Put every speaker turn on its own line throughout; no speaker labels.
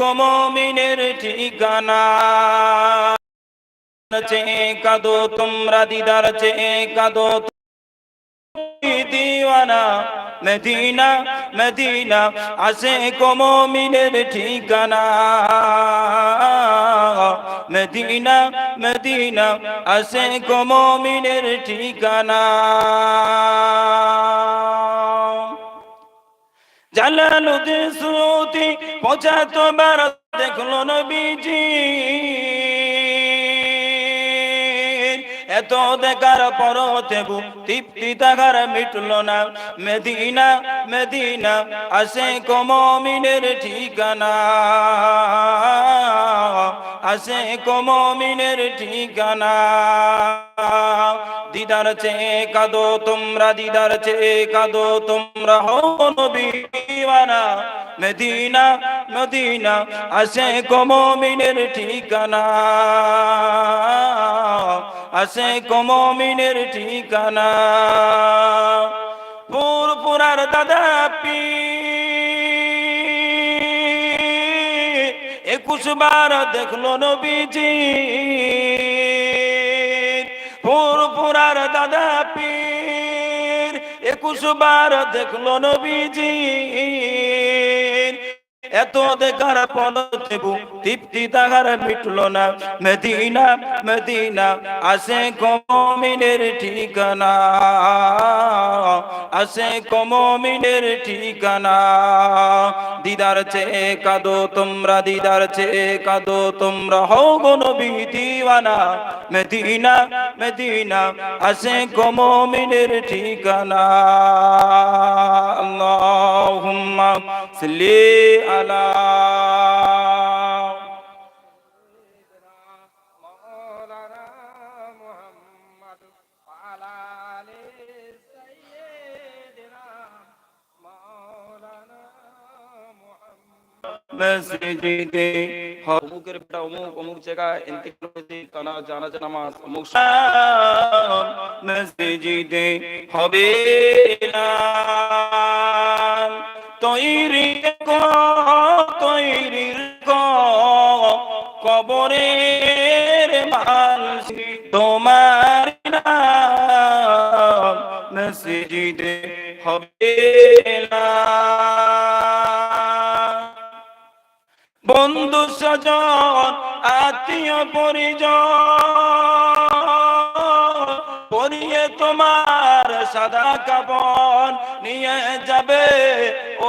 মমিনের ঠিকানা। চেয়ে কাদো তোমরা দিদার, চেয়ে কাদো দিওয়ানা। মদিনা মদিনা, আসে কমমিনের ঠিকানা। মদিনা মদিনা, আসে কমমিনের ঠিকানা। জালালুদ্দিন সুতি পঁচাত্তর দেখল নবীজি। এত দেখার পর তেবু তৃপ্তি তাহার মিটল না। মেদিনা মেদিনা, আসে কমমিনের ঠিকানা। আসে কমমিনের ঠিকানা। দিদার চেয়ে কাদো তোমরা, দিদার চেয়ে কাদো তোমরা হো নবীওয়ানা মদিনা মদিনা, আসে কমমিনের ঠিকানা। আসে কমমিনের ঠিকানা। পুরপুরার দাদা পি একুশ বার দেখল নবীজি। পুরপুরার দাদা পীর। একুশ বার দেখল নবীজি। এত দেখার পর তৃপ্তি তাহার মিটল না। মেদিনা মেদিনা, আসে কমিনের ঠিকানা। আসে কমিনের ঠিকানা। দিদার চেয়ে কাদো তোমরা, দিদার চেয়ে কাদো তোমরা, হও গো নবী মেদিনা মেদিনা, আসে কমিনের ঠিকানা। আল্লাহুম্মা সাল্লি
সালাম
মসজিদে
অমুকের বেটা অমুক অমুক জায়গা জানা হয়েছে তানা জানাজা নামাজ অমুক
মসজিদে হবে না। তৈরি কো তৈরি কো কবরের মাল তোমার নাম মসজিদে হবে। বন্ধু স্বজন আত্মীয় পরিজন তোমার সাদা কাপন নিয়ে যাবে,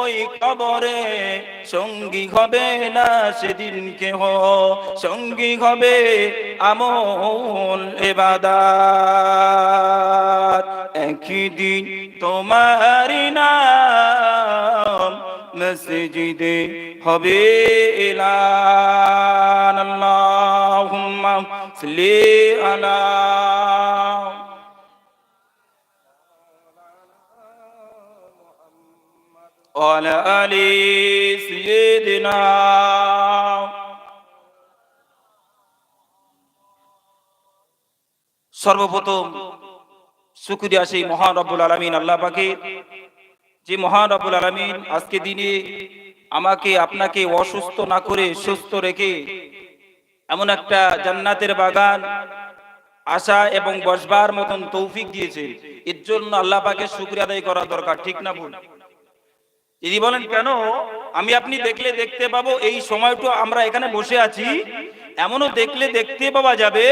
ওই কবরে সঙ্গী হবে না সেদিন কেহ। সঙ্গী হবে আমল এবাদাত। একই দিন তোমারি নাম মসজিদে হবে এলান। আল্লাহুম্মা সাল্লি আলা وعلى آل سيدنا সর্বপ্রথম শুকরিয়া সেই মহান রব্বুল আলামিন আল্লাহ পাকে যে মহান রব্বুল আলামিন আজকে দিনে আমাকে আপনাকে অসুস্থ না করে সুস্থ রেখে এমন একটা জান্নাতের বাগান আশা এবং বসবার মতন তৌফিক দিয়েছে এর জন্য আল্লাহ পাকে শুক্রিয়া আদায় করা দরকার ঠিক না ভুল যদি বলেন, কেন? আমি আপনি দেখলে দেখতে পাবো, এই সময়টা আমরা এখানে বসে আছি। এমনও দেখলে দেখতে পাওয়া যাবে,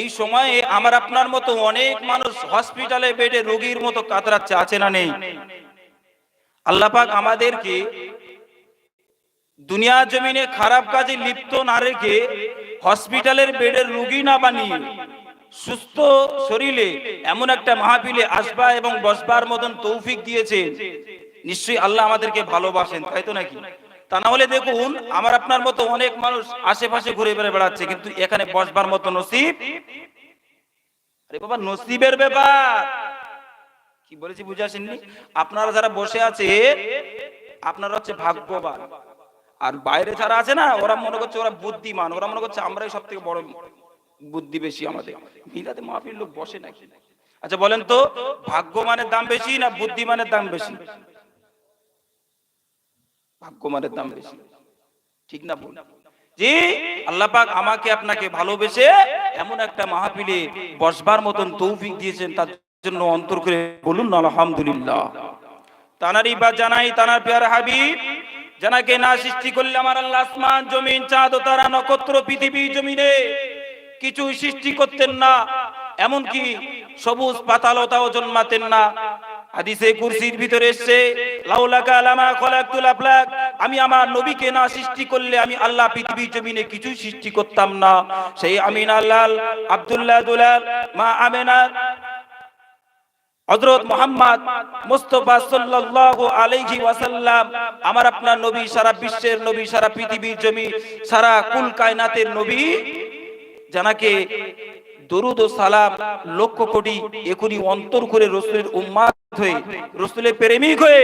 এই সময়ে আমার আপনার মতো অনেক মানুষ হসপিটালে বেডে রোগীর মতো কাতরাচ্ছে, আছে না নেই? আল্লাহ পাক আমাদেরকে দুনিয়া জমিনে খারাপ কাজে লিপ্ত না রেখে হসপিটালের বেডের রুগী না বানিয়ে সুস্থ শরীরে এমন একটা মাহফিলে আসবা এবং বসবার মতন তৌফিক দিয়েছে নিশ্চয়ই আল্লাহ আমাদেরকে ভালোবাসেন, তাই তো নাকি? তা না হলে দেখুন, আমার আপনার মতো অনেক মানুষ আশেপাশে ঘুরে বেড়ে বেড়াচ্ছে, কিন্তু এখানে বসবার মতো নসিব? আরে বাবা, নসিবের ব্যাপার। কি বলেছি বুঝে আসেননি? আপনারা যারা বসে আছে, আপনারা হচ্ছে ভাগ্যবান। আর বাইরে যারা আছে না, ওরা মনে করছে ওরা বুদ্ধিমান, ওরা মনে করছে আমরাই সব থেকে বড় বুদ্ধি বেশি আমাদের। মিলাতে মাহফিল লোক বসে নাকি? আচ্ছা বলেন তো, ভাগ্যমানের দাম বেশি না বুদ্ধিমানের দাম বেশি? ভাগ্যমানের দাম বেশি। ঠিক না বল জি, আল্লাহ পাক আমাকে আপনাকে ভালোবেসে এমন একটা মাহফিলে বসবার মতন তৌফিক দিয়েছেন, তার জন্য অন্তর করে বলুন না আলহামদুলিল্লাহ। তানারই বা জানাই, তানার পেয়ার হাবিব, জানাকে না সৃষ্টি করলে আমার আল্লাহ আসমান, জমিন, চাঁদ ও তারা নক্ষত্র, পৃথিবী, জমিনে কিছু সৃষ্টি করতেন না, এমনকি সবুজ পাতালতাও জন্মাতেন না। হাদিসে কুরসির ভিতরে এসছে লাউলাকা লামা খলাকতুল আফলাক, আমি আমার নবীকে না সৃষ্টি করলে আমি আল্লাহ জমিনে কিছু সৃষ্টি করতাম না। সেই আমিন আল্লাহ আব্দুল্লাহ দুলাল, মা আমেনা, হযরত মুস্তাফা সাল্লাল্লাহু আলাইহি ওয়াসাল্লাম, আমার আপনার নবী, সারা বিশ্বের নবী, সারা পৃথিবীর জমি, সারা কুল কায়নাতের নবী, জানাকে দরুদ ও সালাম লক্ষ কোটি একুনি অন্তর করে রসুলের উম্মাদ হয়ে, রসুলের প্রেমিক হয়ে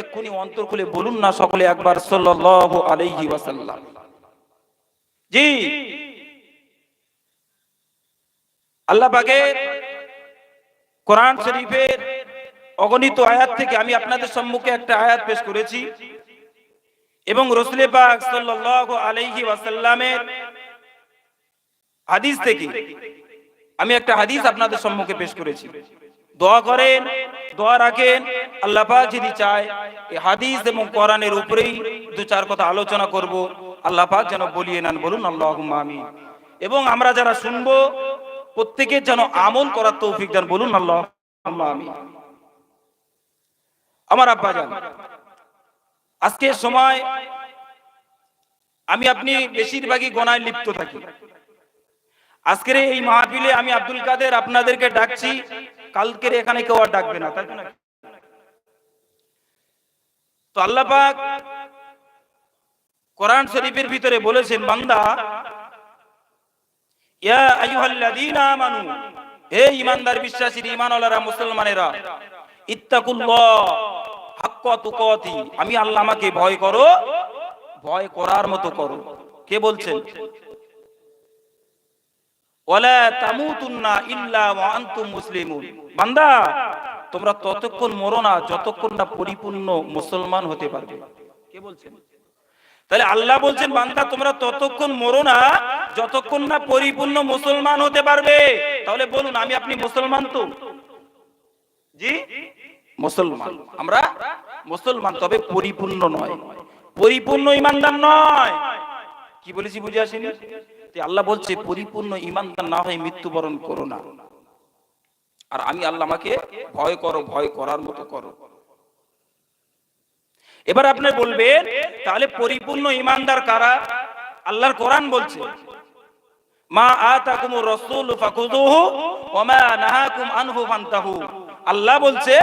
এক্ষুনি অন্তর খুলে বলুন না সকলে একবার সাল্লাল্লাহু আলাইহি ওয়াসাল্লাম। জি। আল্লাহ পাকের কোরআন শরীফের অগণিত আয়াত থেকে আমি আপনাদের সম্মুখে একটা আয়াত পেশ করেছি এবং রসুল পাক সাল্লাল্লাহু আলাইহি ওয়াসাল্লামের হাদিস থেকে আমি একটা হাদিস আপনাদের সম্মুখে পেশ করেছি। দোয়া করেন, দোয়া রাখেন, আল্লাহ পাক যদি চায়, এই হাদিস এবং কোরআনের উপরেই দু চার কথা আলোচনা করব, আল্লাহ পাক যেন বলিয়ে নেন, বলুন আল্লাহুম্মা আমিন। এবং আমরা যারা শুনব, প্রত্যেকের যেন আমল করার তৌফিক দেন, বলুন আল্লাহ আমিন। আমার আব্বা জান আজকের সময় আমি আপনি বেশিরভাগই গনায় লিপ্ত থাকি। আজকের এই মাহফিলে আমি আব্দুল কাদের আপনাদেরকে ডাকছি, কালকের এখানে কেউ আর ডাকবে না, তাই তো কোরআন শরীফের ভিতরে বলেছেন, বান্দা হে বিশ্বাসী মুসলমানেরা আমি আল্লাহ আমাকে ভয় করো, ভয় করার মতো করো। কে বলছেন? ওয়ালা তামুতুন্না ইল্লা ওয়া আনতুম মুসলিমুন। বান্দা, তোমরা ততক্ষণ মরো না যতক্ষণ না পরিপূর্ণ মুসলমান হতে পারবে। কে বলছেন? তাহলে আল্লাহ বলছেন, বান্দা, তোমরা ততক্ষণ মরো না, যতক্ষণ না পরিপূর্ণ মুসলমান হতে পারবে। তাহলে বলুন, আমি আপনি মুসলমান তো? জি? মুসলমান। আমরা মুসলমান, তবে পরিপূর্ণ নয়। পরিপূর্ণ ইমানদার নয়। কি বলেছি, বুঝে আসেনি? আল্লাহ বলছে, পরিপূর্ণ ইমানদার না হয়ে মৃত্যুবরণ করো না। আর আমি আল্লাহ আমাকে ভয় করো, ভয় করার মতো করো। এবার আপনি বলবেন, তাহলে পরিপূর্ণ ইমানদার কারা? আল্লাহর কোরআন বলছে, মা আতাকুম রাসূল ফাকুযুহু ওয়া মা নাহাকুম আনহু ফান্তাহু। আল্লাহ বলছে,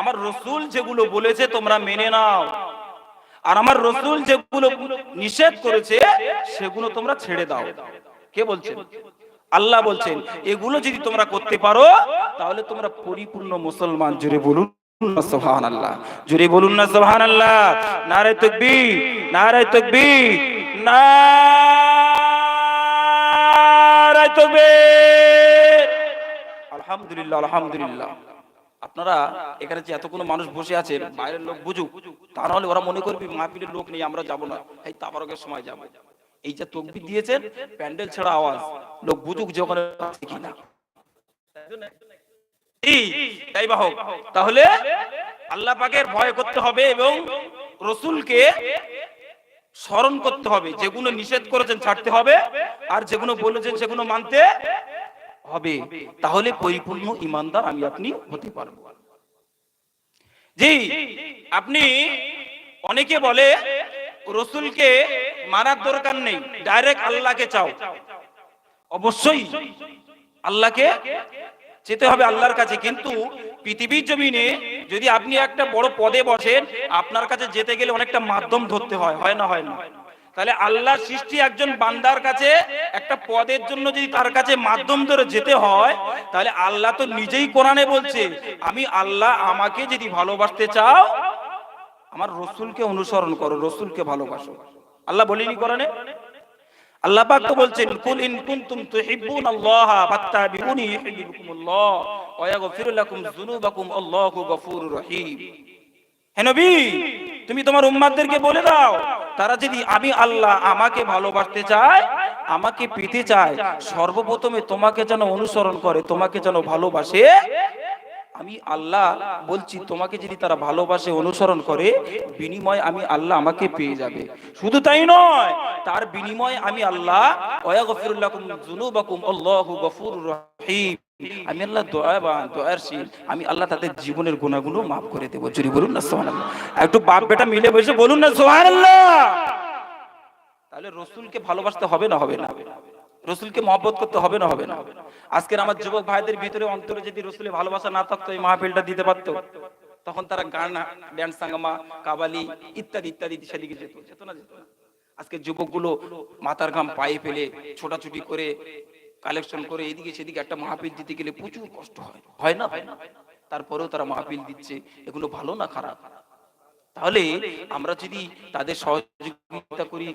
আমার রসুল যেগুলো বলেছে তোমরা মেনে নাও। আর আমার রসুল যেগুলো নিষেধ করেছে, সেগুলো তোমরা ছেড়ে দাও। কে বলছেন? আল্লাহ বলছেন, এগুলো যদি তোমরা করতে পারো, তাহলে তোমরা পরিপূর্ণ মুসলমান। জুড়ে বলুন আল্লাহ জুড়ে বলুন না সুবহান আল্লাহ তকবীর। আলহামদুলিল্লাহ আলহামদুলিল্লাহ। আপনারা এখানে যে এতগুলো মানুষ বসে আছেন, বাইরের লোক বুঝুক, তা নাহলে ওরা মনে করবে মাহফিলের লোক নেই, আমরা যাব না। এই তাবারকের সময় যাব। এই যে তকবির দিয়েছেন, প্যান্ডেল ছাড়া আওয়াজ, লোক বুঝুক যে ওখানে আছে কিনা। তাই বা হোক, তাহলে আল্লাহ পাকের ভয় করতে হবে এবং রসুলকে স্মরণ করতে হবে, যেগুলো নিষেধ করেছেন ছাড়তে হবে, আর যেগুলো বলেছেন সেগুলো মানতে হবে। তাহলে পরিপূর্ণ ইমানদার আমি আপনি হতে পারব। জি, আপনি অনেকে বলে, রসুলকে মারার দরকার নেই ডাইরেক্ট আল্লাহকে চাও। অবশ্যই আল্লাহকে যেতে হবে আল্লাহর কাছে, কিন্তু পৃথিবীর জমিনে যদি আপনি একটা বড় পদে বসেন, আপনার কাছে যেতে গেলে অনেকটা মাধ্যম ধরতে হয় হয় না হয় না। তাহলে আল্লাহ সৃষ্টি একজন বান্দার কাছে একটা পদের জন্য যদি তার কাছে মাধ্যম ধরে যেতে হয়, তাহলে আল্লাহ তো নিজেই কোরআনে বলছে, আমি আল্লাহ আমাকে যদি ভালোবাসতে চাও, আমার রসুলকে অনুসরণ করো, রসুলকে ভালোবাসো। আল্লাহ বলিনি কোরআনে? আল্লাহ পাক তো বলছেন, কুল ইন কুনতুম তুহিব্বুন আল্লাহ ফাত্তাবিউনি ইউহিব্বুকুমুল্লাহ ওয়া ইয়াগফির লাকুম যুনুবাকুম, আল্লাহু গফুরুর রহিম। হে নবী, তুমি তোমার উম্মাতদেরকে বলে দাও তারা যদি আমি আল্লাহ আমাকে ভালোবাসতে চায়, আমাকে পেতে চায়, সর্বপ্রথমে তোমাকে যেন অনুসরণ করে, তোমাকে যেন ভালোবাসে, আমি আল্লাহ বলছি, তোমাকে যদি তারা ভালোবাসে, অনুসরণ করে, বিনিময় আমি আল্লাহ আমাকে পেয়ে যাবে। শুধু তাই নয়, তার বিনিময়ে আমি আল্লাহ ওয়াগফিরুল্লাকুম যুনুবাকুম, আল্লাহু গফুরুর রহিম। আমি আল্লাহ দয়াবান দয়ারশীল আমি আল্লাহ তাদের জীবনের গুণাগুলো মাফ করে দেবো। জুরি বলুন না, সুবহানাল্লাহ। একটু বাপ বেটা মিলে বসে বলুন না, সুবহানাল্লাহ। তাহলে রসুলকে ভালোবাসতে হবে না হবে না। রসুলকে মহব্বত করতে হবে না হবে না। আজকের আমার যুবক ভাইদের ভিতরে অন্তরে যদি রসুলের ভালোবাসা না থাকতো, এই মাহফিলটা দিতে পারতো, তখন তারা গান ড্যান্স সাঙ্গামা, কাবালি ইত্যাদি ইত্যাদি সেদিকে যেত যেত না, যেত আজকে যুবকগুলো মাথার ঘাম পায়ে ফেলে, ছোটাছুটি করে কালেকশন করে এদিকে সেদিকে একটা মাহফিল দিতে গেলে প্রচুর কষ্ট হয়। হয় না হয় না তারপরেও তারা মাহফিল দিচ্ছে। এগুলো ভালো না খারাপ? তাহলে আমরা যদি তাদের সহযোগিতা করি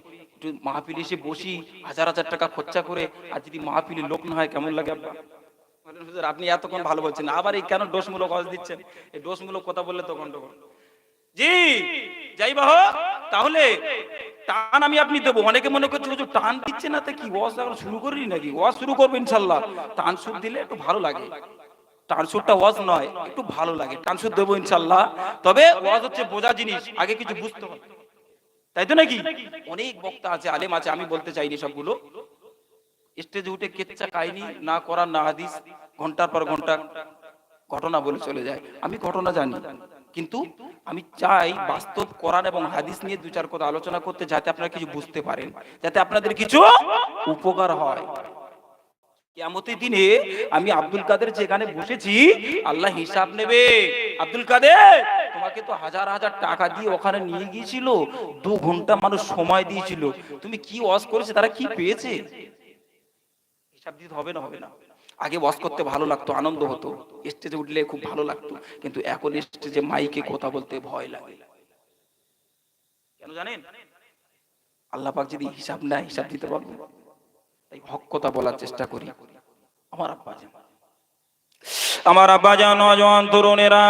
মাহফিল এসে বসি, হাজার হাজার টাকা খরচা করে, আর যদি মাহফিলে লোক না হয়, কেমন লাগে? আপনি এতক্ষণ ভালো বলছেন। আবার এই কেন দোষমূলক আওয়াজ দিচ্ছেন? এই দোষমূলক কথা বললে তো গন্ডগোল। জি যাই বাহ তাহলে টান আমি আপনি দেবো। অনেকে মনে করছে, হুজুর, টান দিচ্ছে না তো কি? ওয়াজ এখন শুরু করিনি নাকি? ওয়াজ শুরু করব ইনশাল্লাহ। টান সুর দিলে একটু ভালো লাগে। ওয়াজ নয়, একটু ভালো লাগে। দেবো ইনশাল্লাহ। তবে ওয়াজ হচ্ছে বোঝা জিনিস, আগে কিছু বুঝতে হবে। তাই তো নাকি? অনেক বক্তা আছে, আলেম আছে, আমি বলতে চাইনি সবগুলো। স্টেজে উঠে কেচ্চা কাহিনী না করা না হাদিস, ঘণ্টার পর ঘণ্টা ঘটনা বলে চলে যায়। আমি ঘটনা জানি। কিন্তু আমি চাই বাস্তব কোরআন এবং হাদিস নিয়ে দু চার কথা আলোচনা করতে যাতে আপনারা কিছু বুঝতে পারেন যাতে আপনাদের কিছু উপকার হয়। কিয়ামতের দিনে আমি আব্দুল কাদের যেখানে বসেছি আল্লাহ হিসাব নেবে। আব্দুল কাদের তোমাকে তো হাজার হাজার টাকা দিয়ে ওখানে নিয়ে গিয়েছিল দু ঘণ্টা মানুষ সময় দিয়েছিল। তুমি কি ওয়াজ করেছে তারা কি পেয়েছে? হিসাব দিতে হবে না হবে না। আগে ওয়াজ করতে ভালো লাগতো, আনন্দ হতো। স্টেজে উঠলে খুব ভালো লাগতো। কিন্তু এখন স্টেজে মাইকে কথা বলতে ভয় লাগে। কেন জানেন? আল্লাহ পাক যদি হিসাব না হিসাব দিতে পারব, তাই হক কথা বলার চেষ্টা করি। আমার আব্বা আমার আব্বা জান তরুণেরা।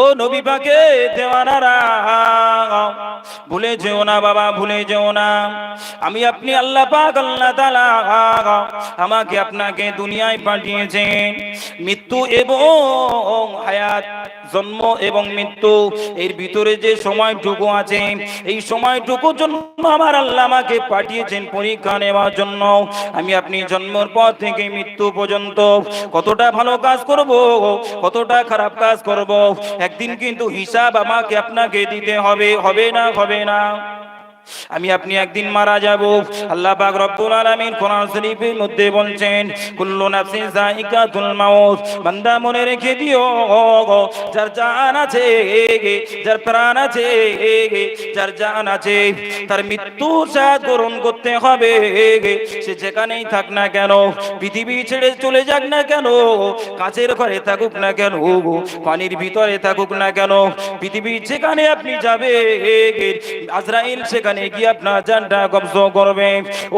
ও নবী পাকে দেওয়ানারা, ভুলে যেও না বাবা, ভুলে যেও না। আমি আপনি আল্লাহ পাক, আল্লাহ তাআলা, আমাকে আপনাকে দুনিয়ায় পাঠিয়েছেন। মৃত্যু এবং হায়াত জন্ম এবং মৃত্যু, এর ভিতরে যে সময়টুকু আছে, এই সময়টুকুর জন্য আমার আল্লাহ আমাকে পাঠিয়েছেন পরীক্ষা নেওয়ার জন্য। আমি আপনি জন্মের পর থেকে মৃত্যু পর্যন্ত কতটা ভালো কাজ করব, কতটা খারাপ কাজ করব, একদিন কিন্তু হিসাব আমাকে আপনাকে দিতে হবে হবে না হবে না। আমি আপনি একদিন মারা যাব। আল্লাহ পাক রব্বুল আলামিন কোরআন শরীফের মধ্যে বলছেন, কুল্লু নাফসিন যায়িকাতুল মাউত। বান্দা মনে রেখে দিও যার জান আছে যার প্রাণ আছে যার জান আছে, তার মৃত্যু স্বাদ গ্রহণ করতে হবে সে যেখানেই থাক না কেন, পৃথিবী ছেড়ে চলে যাক না কেন, কাছের ঘরে থাকুক না কেন পানির ভিতরে থাকুক না কেন, পৃথিবী যেখানে আপনি যাবে আজরাইল সেখানে গিয়ে আপনার জানটা কবজ করবে।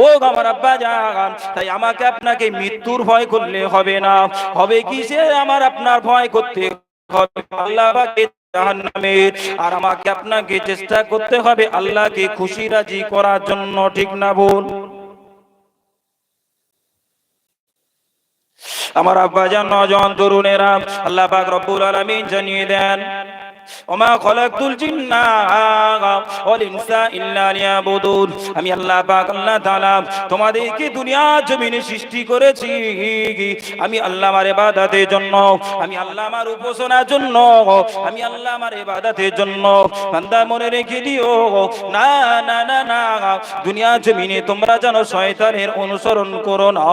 ও আমার আব্বা জান, তাই আমাকে আপনাকে মৃত্যুর ভয় করলে হবে না। হবে কি সে আমার আপনার ভয় করতে আর আমাকে আপনাকে চেষ্টা করতে হবে আল্লাহকে খুশি রাজি করার জন্য, ঠিক না বল আমার আব্বা জান তরুণেরা আল্লাহ রব্বুল আলামিন জানিয়ে দেন ওমা খলাকতুল জিন্না, ওয়াল ইনসা ইল্লা লিয়াবুদুন। আমি আল্লাহ পাক, আল্লাহ তাআলা তোমাদেরকে দুনিয়া জমিনে সৃষ্টি করেছি। আমি আল্লাহ আমার ইবাদতের জন্য, আমি আল্লাহ আমার উপাসনার জন্য, আমি আল্লাহ আমার ইবাদতের জন্য। বান্দা মনে রেখে দিও, না না না না দুনিয়া জমিনে তোমরা যেন শয়তানের অনুসরণ করো না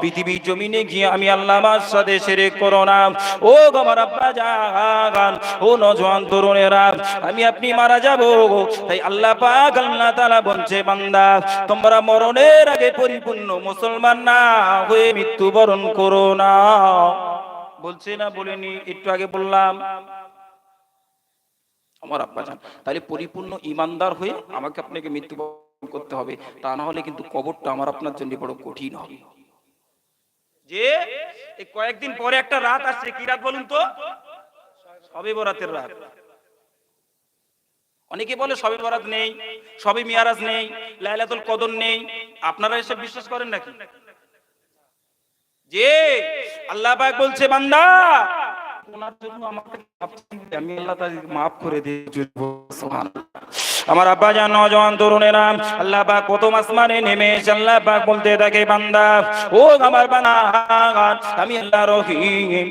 পৃথিবী জমিনে গিয়ে আমি আল্লাহ আমার সাথে শিরক করো না। ও গো আমার আব্বা জান, ও নজওয়ান তরুণেরা, আমি আপনি মারা যাব। তাই আল্লাহ পাক, আল্লাহ তাআলা বলছে, বান্দা, তোমরা মরণের আগে পরিপূর্ণ মুসলমান না হয়ে মৃত্যুবরণ করো না। বলছে না, বলেনি, একটু আগে বললাম। আমার আব্বা জান, তাহলে পরিপূর্ণ ইমানদার হয়ে আমাকে আপনাকে মৃত্যুবরণ করতে হবে। তা না হলে কিন্তু কবরটা আমার আপনার জন্য বড় কঠিন হবে। যে, এই কয়েকদিন পরে একটা রাত আসছে, কি রাত বলুন তো? সবে বরাতের রাত। অনেকে বলে সবে বরাত নেই সবে মিয়ারাজ নেই, লাইলাতুল কদর নেই। আপনারা এসব বিশ্বাস করেন নাকি? যে আল্লাহ পাক বলছে, বান্দা
ওনার জন্য আমাকে আমি আল্লাহ তাআলা মাফ করে দিয়েছি সুবহানাল্লাহ।
আমার আব্বা জান, নজওয়ান তরুণেরা, আল্লাহ পাক প্রথম আসমানে নেমে আল্লাহ পাক বলতে থাকে, বান্দা, ও আমার বানা আমি আল্লাহ রহিম